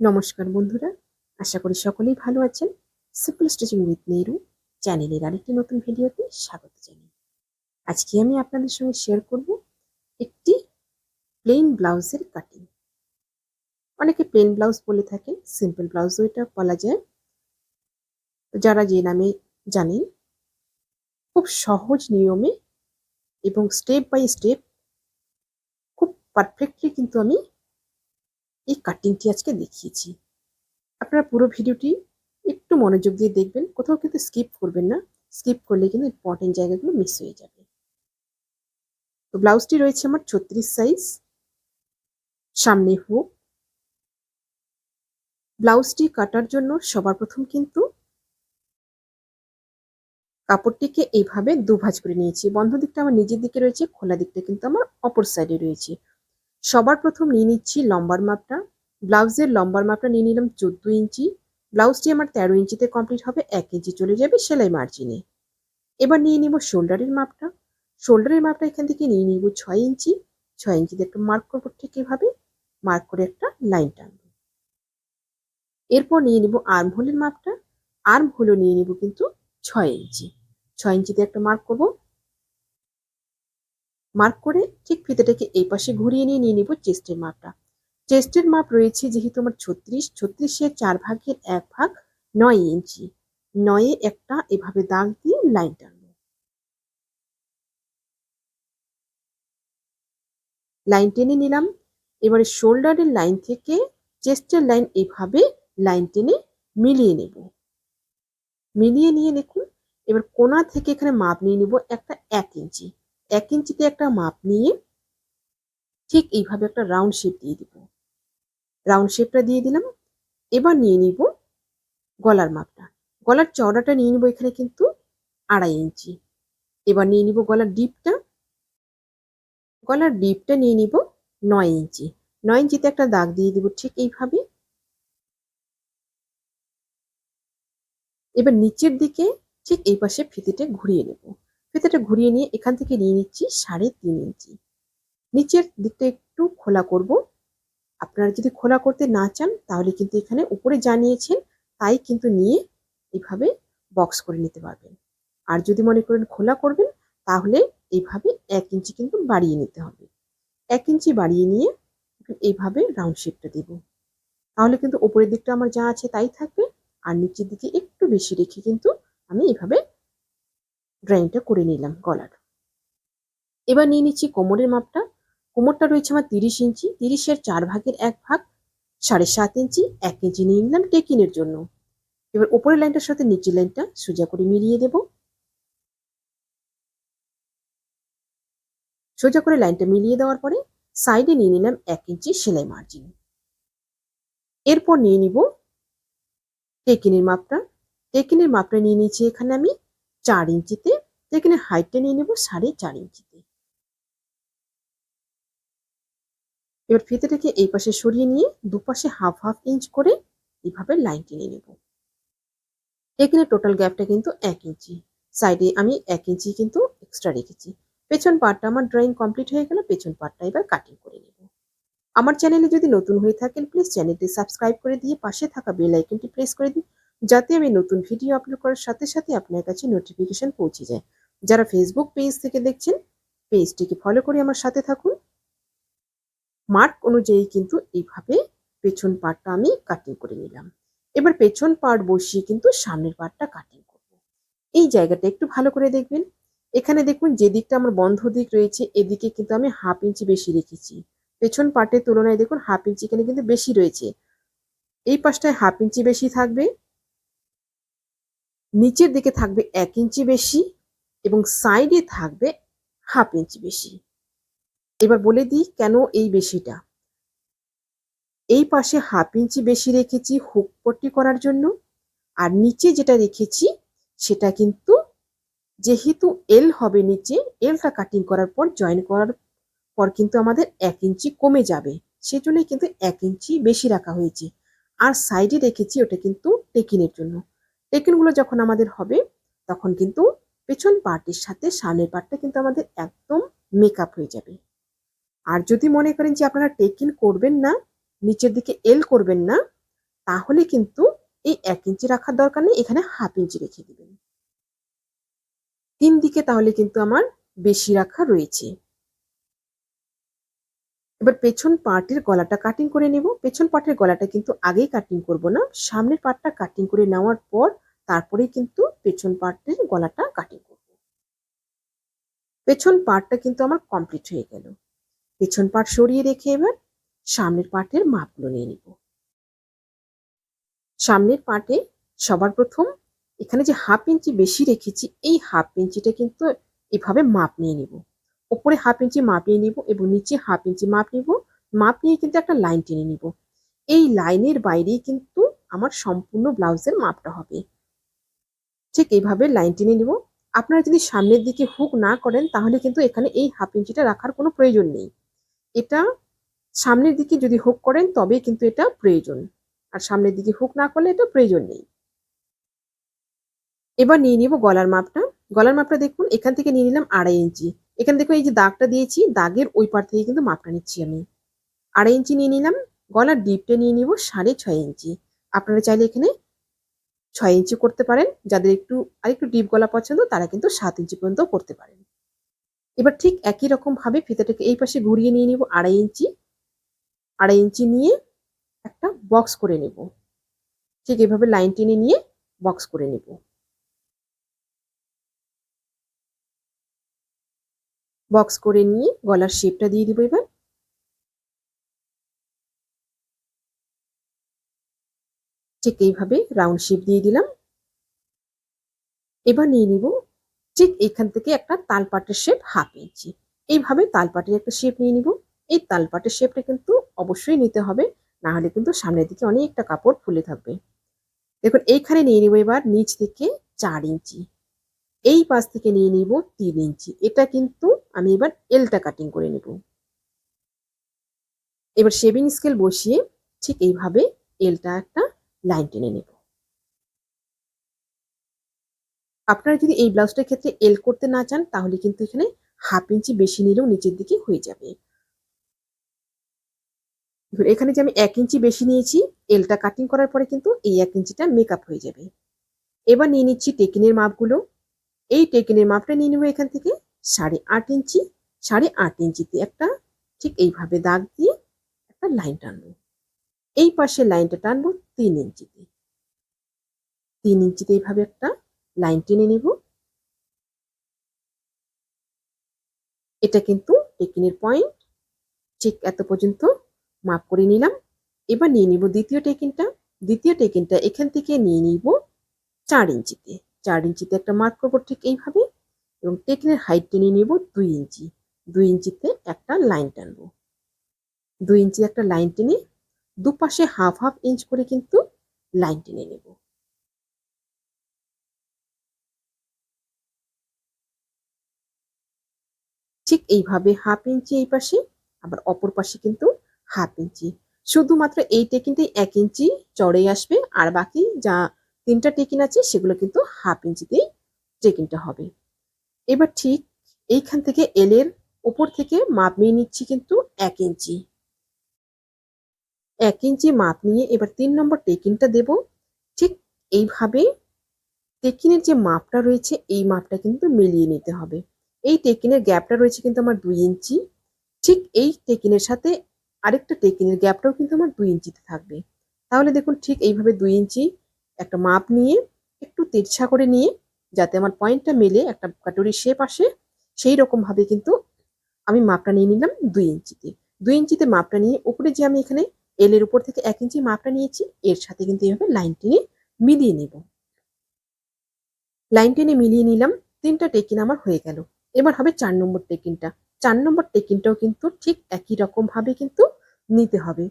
নমস্কার বন্ধুরা, আশা করি সকলেই ভালো আছেন। সিম্পল স্টিচিং উইথ নেহরু চ্যানেলের আরেকটি নতুন ভিডিওতে স্বাগত জানাই। আজকে আমি আপনাদের সঙ্গে শেয়ার করব একটি প্লেন ব্লাউজের কাটিং অনেকে প্লেন ব্লাউজ বলে থাকে সিম্পল ব্লাউজও এটা বলা যায়। তো যারা যে নামে জানেন, খুব সহজ নিয়মে এবং স্টেপ বাই স্টেপ খুব পারফেক্টলি কিন্তু আমি এই কাটিংটি আজকে দেখিয়েছি। আপনারা পুরো ভিডিওটি একটু মনোযোগ দিয়ে দেখবেন, কোথাও কিন্তু স্কিপ করবেন না। স্কিপ করলে কিন্তু ইম্পর্টেন্ট জায়গাগুলো মিস হয়ে যাবে। তো ব্লাউজটি রয়েছে আমার ছত্রিশ সাইজ সামনে হুক ব্লাউজটি কাটার জন্য সবার প্রথম কিন্তু কাপড়টিকে এইভাবে দুভাজ করে নিয়েছি। বন্ধ দিকটা আমার নিজের দিকে রয়েছে, খোলা দিকটা কিন্তু আমার অপর সাইডে রয়েছে। সবার প্রথম নিয়ে নিচ্ছি লম্বার মাপটা। ব্লাউজের লম্বার মাপটা নিয়ে নিলাম চোদ্দ ইঞ্চি। ব্লাউজটি আমার তেরো ইঞ্চিতে কমপ্লিট হবে, এক ইঞ্চি চলে যাবে সেলাই মার্জিনে এবার নিয়ে নিব শোল্ডারের মাপটা। শোল্ডারের মাপটা এখান থেকে নিয়ে নিব ছয় ইঞ্চি। ছয় ইঞ্চিতে একটা মার্ক করব ঠিক এভাবে। মার্ক করে একটা লাইন টানব। এরপর নিয়ে নিব আর্ম হোলের মাপটা। আর্ম হোলও নিয়ে নিব কিন্তু ছয় ইঞ্চি। ছয় ইঞ্চিতে একটা মার্ক করব। মার্ক করে ঠিক ফিতেটাকে এই পাশে ঘুরিয়ে নিয়ে নিয়ে নিব চেস্টের মাপটা। চেস্টের মাপ রয়েছে যেহেতু আমার ছত্রিশ ছত্রিশের চার ভাগের এক ভাগ নয় ইঞ্চি। নয়ে একটা এভাবে দাগ দিয়ে লাইন টানব। লাইন টেনে নিলাম। এবারে শোল্ডারের লাইন থেকে চেস্টের লাইন এভাবে লাইন টেনে মিলিয়ে নেব। মিলিয়ে নিয়ে দেখুন, এবার কোনা থেকে এখানে মাপ নিয়ে নিব একটা এক ইঞ্চি। এক ইঞ্চিতে একটা মাপ নিয়ে ঠিক এইভাবে একটা রাউন্ড শেপ দিয়ে দিব। রাউন্ড শেপটা দিয়ে দিলাম। এবার নিয়ে নিব গলার মাপটা। গলার চওড়াটা নিয়ে নিব এখানে কিন্তু আড়াই ইঞ্চি। এবার নিয়ে নিব গলার ডিপটা গলার ডিপটা নিয়ে নিব নয় ইঞ্চি। নয় ইঞ্চিতে একটা দাগ দিয়ে দিব ঠিক এইভাবে। এবার নিচের দিকে ঠিক এই পাশে ফিতেটা ঘুরিয়ে নেব। ফিতেটা ঘুরিয়ে নিয়ে এখান থেকে নিয়ে নিচ্ছি সাড়ে তিন ইঞ্চি। নিচের দিকটা একটু খোলা করব। আপনারা যদি খোলা করতে না চান, তাহলে কিন্তু এখানে উপরে জানিয়েছেন তাই কিন্তু নিয়ে এইভাবে বক্স করে নিতে পারবেন। আর যদি মনে করেন খোলা করবেন, তাহলে এইভাবে এক ইঞ্চি কিন্তু বাড়িয়ে নিতে হবে। এক ইঞ্চি বাড়িয়ে নিয়ে এইভাবে রাউন্ড শেপটা দেব। তাহলে কিন্তু উপরের দিকটা আমার যা আছে তাই থাকবে, আর নিচের দিকে একটু বেশি রেখে কিন্তু আমি এইভাবে ড্রয়িংটা করে নিলাম গলার। এবার নিয়ে নিচ্ছি কোমরের মাপটা। কোমরটা রয়েছে আমার তিরিশ ইঞ্চি। তিরিশের চার ভাগের এক ভাগ সাড়ে সাত ইঞ্চি। এক ইঞ্চি নিয়ে নিলাম টেকিনের জন্য। এবার ওপরের লাইনটার সাথে নিচের লাইনটা সোজা করে মিলিয়ে দেব। সোজা করে লাইনটা মিলিয়ে দেওয়ার পরে সাইডে নিয়ে নিলাম এক ইঞ্চি সেলাই মার্জিন। এরপর নিয়ে নিব টেকিনের মাপটা। টেকিনের মাপটা নিয়ে নিয়েছি এখানে আমি চার ইঞ্চিতে টেকিনের হাইটটা নিয়ে নেব সাড়ে চার ইঞ্চিতে। এবার ফিতেটাকে এই পাশে সরিয়ে নিয়ে দুপাশে হাফ হাফ ইঞ্চ করে এইভাবে লাইন টেনে নেব। এখানে টোটাল গ্যাপটা কিন্তু এক ইঞ্চি। সাইডে আমি এক ইঞ্চি কিন্তু এক্সট্রা রেখেছি। পেছন পার্টটা আমার ড্রয়িং কমপ্লিট হয়ে গেল পেছন পার্টটা এবার কাটিং করে নেব। আমার চ্যানেলে যদি নতুন হয়ে থাকেন প্লিজ চ্যানেলটি সাবস্ক্রাইব করে দিয়ে পাশে থাকা বেল আইকনটি প্রেস করে দিন। যাতে আমি নতুন ভিডিও আপলোড করার সাথে সাথে আপনার কাছে নোটিফিকেশন পৌঁছে যায়। যারা ফেসবুক পেজ থেকে দেখছেন পেজটিকে ফলো করে আমার সাথে থাকুন। মার্ক অনুযায়ী কিন্তু এইভাবে পেছন পার্টটা আমি কাটিং করে নিলাম। এবার পেছন পার্ট বসিয়ে কিন্তু সামনের পার্টটা কাটিং করব। এই জায়গাটা একটু ভালো করে দেখবেন। এখানে দেখুন যে দিকটা আমার বন্ধ দিক রয়েছে, এদিকে কিন্তু আমি হাফ ইঞ্চি বেশি রেখেছি। পেছন পার্টের তুলনায় দেখুন হাফ ইঞ্চি এখানে কিন্তু বেশি রয়েছে। এই পাশটায় হাফ ইঞ্চি বেশি থাকবে। নিচের দিকে থাকবে এক ইঞ্চি বেশি এবং সাইডে থাকবে হাফ ইঞ্চি বেশি। এবার বলে দিই কেন এই বেশিটা। এই পাশে হাফ ইঞ্চি বেশি রেখেছি হুক পট্টি করার জন্য। আর নিচে যেটা রেখেছি, সেটা কিন্তু যেহেতু এল হবে নিচে এলটা কাটিং করার পর জয়েন করার পর কিন্তু আমাদের এক ইঞ্চি কমে যাবে। সেজন্যই কিন্তু এক ইঞ্চি বেশি রাখা হয়েছে। আর সাইডে রেখেছি, ওটা কিন্তু টেকিনের জন্য। টেকিনগুলো যখন আমাদের হবে, তখন কিন্তু পেছন পার্টির সাথে সামনের পার্টটা কিন্তু আমাদের একদম মেকআপ হয়ে যাবে। আর যদি মনে করেন যে আপনারা টেকিন করবেন না, নিচের দিকে এল করবেন না, তাহলে কিন্তু এই এক ইঞ্চি রাখার দরকার নেই, এখানে হাফ ইঞ্চি রেখে দেবেন। তিন দিকে তাহলে কিন্তু আমার বেশি রাখা রয়েছে। এবার পেছন পার্টের গলাটা কাটিং করে নেব। পেছন পার্টের গলাটা কিন্তু আগেই কাটিং করব না। সামনের পার্টটা কাটিং করে নেওয়ার পর তারপরেই কিন্তু পেছন পার্টের গলাটা কাটিং করব। পেছন পার্টটা কিন্তু আমার কমপ্লিট হয়ে গেল। পেছন পার্ট সরিয়ে রেখে এবার সামনের পার্টের মাপগুলো নিয়ে নিব। সামনের পার্টে সবার প্রথম এখানে যে হাফ ইঞ্চি বেশি রেখেছি, এই হাফ ইঞ্চিটা কিন্তু এভাবে মাপ নিয়ে নিব। ওপরে হাফ ইঞ্চি মাপিয়ে নিব এবং নিচে হাফ ইঞ্চি মাপ নিব। মাপ নিয়ে কিন্তু একটা লাইন টেনে নিব। এই লাইনের বাইরেই কিন্তু আমার সম্পূর্ণ ব্লাউজের মাপটা হবে। ঠিক এইভাবে লাইন টেনে নিব। আপনারা যদি সামনের দিকে হুক না করেন, তাহলে কিন্তু এখানে এই হাফ ইঞ্চিটা রাখার কোনো প্রয়োজন নেই। এটা সামনের দিকে যদি হুক করেন তবে কিন্তু এটা প্রয়োজন। আর সামনের দিকে হুক না করলে এটা প্রয়োজন নেই। এবার নিয়ে নিব গলার মাপটা। গলার মাপটা দেখুন, এখান থেকে নিয়ে নিলাম আড়াই ইঞ্চি এখান দেখুন এই যে দাগটা দিয়েছি, দাগের ওই পার থেকে কিন্তু মাপটা নিচ্ছি আমি। আড়াই ইঞ্চি নিয়ে নিলাম, গলার ডিপটা নিয়ে নিব সাড়ে ছয় ইঞ্চি। আপনারা চাইলে এখানে ছয় ইঞ্চি করতে পারেন, যাদের একটু আর একটু ডিপ গলা পছন্দ, তারা কিন্তু সাত ইঞ্চি পর্যন্ত করতে পারেন। এবার ঠিক একই রকম ভাবে ফিতাটাকে এই পাশে ঘুরিয়ে নিয়ে নিব আড়াই ইঞ্চি। আড়াই ইঞ্চি নিয়ে একটা বক্স করে নেব। ঠিক এভাবে লাইন টেনে নিয়ে বক্স করে নেব। বক্স করে নিয়ে গলার শেপটা দিয়ে দিব এবার। ঠিক এইভাবে রাউন্ড শেপ দিয়ে দিলাম। এবার নিয়ে নিব ঠিক এখান থেকে একটা তালপাটের শেপ হাফ ইঞ্চি এইভাবে তালপাটের একটা শেপ নিয়ে নিব। এই তালপাটের শেপটা কিন্তু অবশ্যই নিতে হবে, না হলে কিন্তু সামনের দিকে অনেকটা কাপড় ফুলে থাকবে। দেখুন, এইখানে নিয়ে নিব এবার নিচ থেকে চার ইঞ্চি এই পাশ থেকে নিয়ে নিব তিন ইঞ্চি। এটা কিন্তু আমি এবার এলটা কাটিং করে নেব। এবার শেভিং স্কেল বসিয়ে ঠিক এইভাবে এলটা একটা লাইন টেনে নেব। আপনারা যদি এই ব্লাউজটার ক্ষেত্রে এল করতে না চান, তাহলে কিন্তু এখানে হাফ ইঞ্চি বেশি নিলেও নিচের দিকে হয়ে যাবে। এখানে যে আমি এক ইঞ্চি বেশি নিয়েছি এলটা কাটিং করার পরে কিন্তু এই এক ইঞ্চিটা মেকআপ হয়ে যাবে। এবার নিয়ে নিচ্ছি টেকিনের মাপগুলো। এই টেকিনের মাপটা নিয়ে নেব এখান থেকে। সাড়ে আট ইঞ্চি, সাড়ে আট ইঞ্চিতে একটা ঠিক এইভাবে দাগ দিয়ে একটা লাইন টানবো। এই পাশে লাইনটা টানবো তিন ইঞ্চিতে। তিন ইঞ্চিতে এইভাবে একটা লাইন টেনে নেব। এটা কিন্তু টেকিনের পয়েন্ট। ঠিক এত পর্যন্ত মাপ করে নিলাম। এবার নিয়ে নিব দ্বিতীয় টেকিনটা দ্বিতীয় টেকিনটা এখান থেকে নিয়ে নিব চার ইঞ্চিতে। চার ইঞ্চিতে একটা মার্ক করব ঠিক এইভাবে এবং টেকিনের হাইট টেনে নিব দুই ইঞ্চি। দুই ইঞ্চিতে একটা লাইন টানবো। দুই ইঞ্চি একটা লাইন টেনে দুপাশে হাফ হাফ ইঞ্চ করে কিন্তু লাইন টেনে নেব। ঠিক এইভাবে হাফ ইঞ্চি এই পাশে, আবার অপর পাশে কিন্তু হাফ ইঞ্চি শুধুমাত্র এই টেকিনটাই এক ইঞ্চি চড়ে আসবে, আর বাকি যা তিনটা টেকিন আছে, সেগুলো কিন্তু হাফ ইঞ্চিতেই টেকিনটা হবে। এবার ঠিক এইখান থেকে এলের ওপর থেকে মাপ নিয়ে নিচ্ছি কিন্তু এক ইঞ্চি এক ইঞ্চি মাপ নিয়ে এবার তিন নম্বর টেকিনটা দেব। ঠিক এইভাবে টেকিনের যে মাপটা রয়েছে, এই মাপটা কিন্তু মিলিয়ে নিতে হবে। এই টেকিনের গ্যাপটা রয়েছে কিন্তু আমার দুই ইঞ্চি ঠিক এই টেকিনের সাথে আরেকটা টেকিনের গ্যাপটাও কিন্তু আমার দুই ইঞ্চিতে থাকবে। তাহলে দেখুন ঠিক এইভাবে দুই ইঞ্চি একটা মাপ নিয়ে, একটু তেরছা করে নিয়ে, যাতে আমার পয়েন্টটা মেলে, একটা কাটুরি শেপ আসে সেই রকমভাবে কিন্তু আমি মাপটা নিয়ে নিলাম দুই ইঞ্চিতে। দুই ইঞ্চিতে মাপটা নিয়ে, উপরে যে আমি এখানে এল এর উপর থেকে এক ইঞ্চি মাপটা নিয়েছি, এর সাথে কিন্তু এইভাবে লাইন টেনে মিলিয়ে নেব। লাইন টেনে মিলিয়ে নিলাম, তিনটা টেকিন আমার হয়ে গেল। এবার হবে চার নম্বর টেকিনটা। চার নম্বর টেকিনটাও কিন্তু ঠিক একই রকমভাবে কিন্তু নিতে হবে।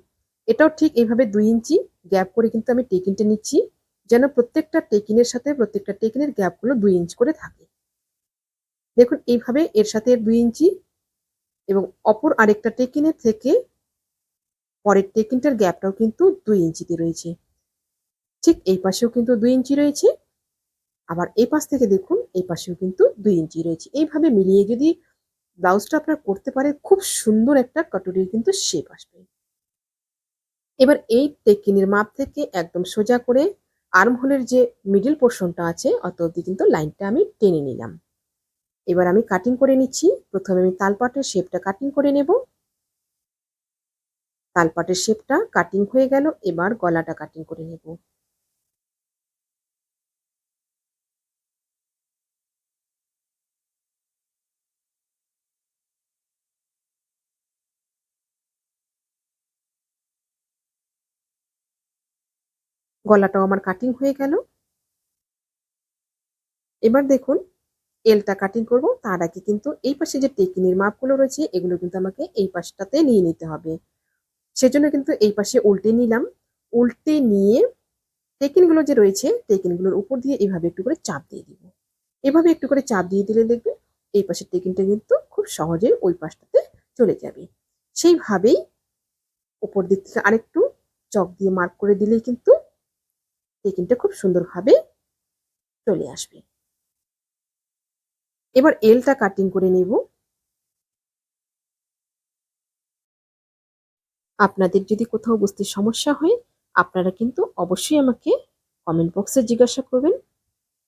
এটাও ঠিক এইভাবে দুই ইঞ্চি, গ্যাপ করে কিন্তু আমি টেকিনটা নিচ্ছি। যেন প্রত্যেকটা টেকিনের সাথে প্রত্যেকটা টেকিনের গ্যাপগুলো দুই ইঞ্চ করে থাকে। দেখুন, এইভাবে এর সাথে দুই ইঞ্চি এবং অপর আরেকটা টেকিনের থেকে পরের টেকিনটার গ্যাপটাও কিন্তু দুই ইঞ্চিতে রয়েছে। ঠিক এই পাশেও কিন্তু দুই ইঞ্চি রয়েছে। আবার এই পাশ থেকে দেখুন, এই পাশেও কিন্তু দুই ইঞ্চি রয়েছে। এইভাবে মিলিয়ে যদি ব্লাউজটা আপনার করতে পারে খুব সুন্দর একটা কাটুরির কিন্তু শেপ আসবে। এবার এই টেকিনির মাপ থেকে একদম সোজা করে আর্মহোলের যে মিডিল পোর্শনটা আছে অত অব্দি কিন্তু লাইনটা আমি টেনে নিলাম। এবার আমি কাটিং করে নিচ্ছি। প্রথমে আমি তালপাটের শেপটা কাটিং করে নেব। তালপাটের শেপটা কাটিং হয়ে গেল। এবার গলাটা কাটিং করে নেব। গলাটাও আমার কাটিং হয়ে গেল। এবার দেখুন এলটা কাটিং করব, তার আগে কিন্তু এই পাশে যে টেকিনির মাপগুলো রয়েছে, এগুলো কিন্তু আমাকে এই পাশটাতে নিয়ে নিতে হবে। সেজন্য কিন্তু এই পাশে উল্টে নিলাম। উল্টে নিয়ে টেকিনগুলো যে রয়েছে, টেকিনগুলোর উপর দিয়ে এভাবে একটু করে চাপ দিয়ে দিব। এভাবে একটু করে চাপ দিয়ে দিলে দেখবে এই পাশের টেকিনটা কিন্তু খুব সহজে ওই পাশটাতে চলে যাবে। সেইভাবেই উপর দিক থেকে আরেকটু চক দিয়ে মার্ক করে দিলেই কিন্তু টেকিনটা খুব সুন্দরভাবে চলে আসবে। এবার এলটা কাটিং করে নেব। আপনাদের যদি কোথাও বুঝতে সমস্যা হয়, আপনারা কিন্তু অবশ্যই আমাকে কমেন্ট বক্সে জিজ্ঞাসা করবেন।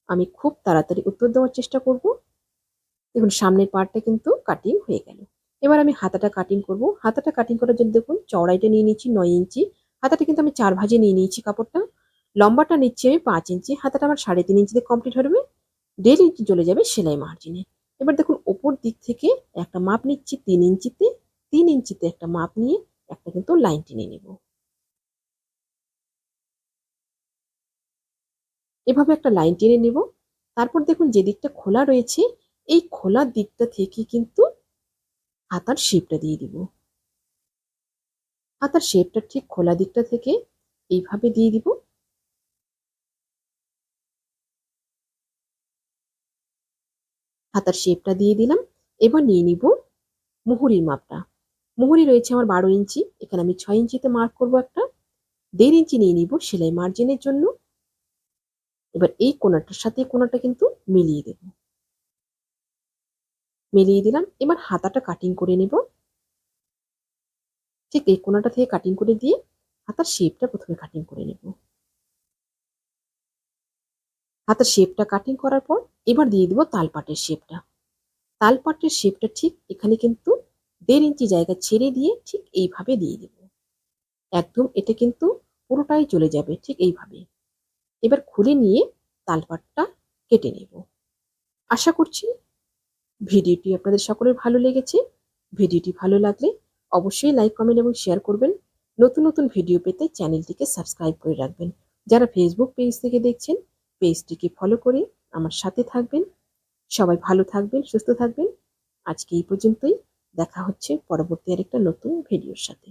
আমি খুব তাড়াতাড়ি উত্তর দেওয়ার চেষ্টা করব। দেখুন, সামনের পার্টটা কিন্তু কাটিং হয়ে গেল। এবার আমি হাতাটা কাটিং করব। হাতাটা কাটিং করার জন্য দেখুন, চওড়াইটা নিয়ে নিয়েছি নয় ইঞ্চি। হাতাটা কিন্তু আমি চার ভাজে নিয়ে নিয়েছি কাপড়টা। লম্বাটা নিচ্ছি আমি পাঁচ ইঞ্চি, হাতাটা আমার সাড়ে তিন ইঞ্চিতে কমপ্লিট হবে দেড় ইঞ্চি চলে যাবে সেলাই মার্জিনে এবার দেখুন ওপর দিক থেকে একটা মাপ নিচ্ছি তিন ইঞ্চিতে তিন ইঞ্চিতে একটা মাপ নিয়ে একটা কিন্তু লাইন টেনে নেব। এভাবে একটা লাইন টেনে নেব। তারপর দেখুন যে দিকটা খোলা রয়েছে, এই খোলা দিকটা থেকে কিন্তু হাতার শেপটা দিয়ে দিব। হাতার শেপটা ঠিক খোলা দিকটা থেকে এইভাবে দিয়ে দিব। হাতার শেপটা দিয়ে দিলাম। এবার নিয়ে নিব মুহুরির মাপটা। মুহুরি রয়েছে আমার বারো ইঞ্চি। এখানে আমি ছয় ইঞ্চিতে মার্ক করব একটা। দেড় ইঞ্চি নিয়ে নিব সেলাই মার্জিনের জন্য। এবার এই কোনাটার সাথে কোনাটা কিন্তু মিলিয়ে দেব। মিলিয়ে দিলাম। এবার হাতাটা কাটিং করে নেব। ঠিক এই কোনাটা থেকে কাটিং করে দিয়ে হাতার শেপটা প্রথমে কাটিং করে নেব। হাতার শেপটা কাটিং করার পর এবার দিয়ে দিব তালপাটের শেপটা তালপাটের শেপটা ঠিক এখানে কিন্তু দেড় ইঞ্চি জায়গা ছেড়ে দিয়ে ঠিক এইভাবে দিয়ে দেব। একদম এটা কিন্তু পুরোটাই চলে যাবে ঠিক এইভাবে। এবার খুলে নিয়ে তালপাটটা কেটে নেব। আশা করছি ভিডিওটি আপনাদের সকলের ভালো লেগেছে। ভিডিওটি ভালো লাগলে অবশ্যই লাইক কমেন্ট এবং শেয়ার করবেন। নতুন নতুন ভিডিও পেতে চ্যানেলটিকে সাবস্ক্রাইব করে রাখবেন। যারা ফেসবুক পেজ থেকে দেখছেন পেজটিকে ফলো করে আমার সাথে থাকবেন। সবাই ভালো থাকবেন, সুস্থ থাকবেন। আজকে এই পর্যন্তই। দেখা হচ্ছে পরবর্তী আরেকটা নতুন ভিডিওর সাথে।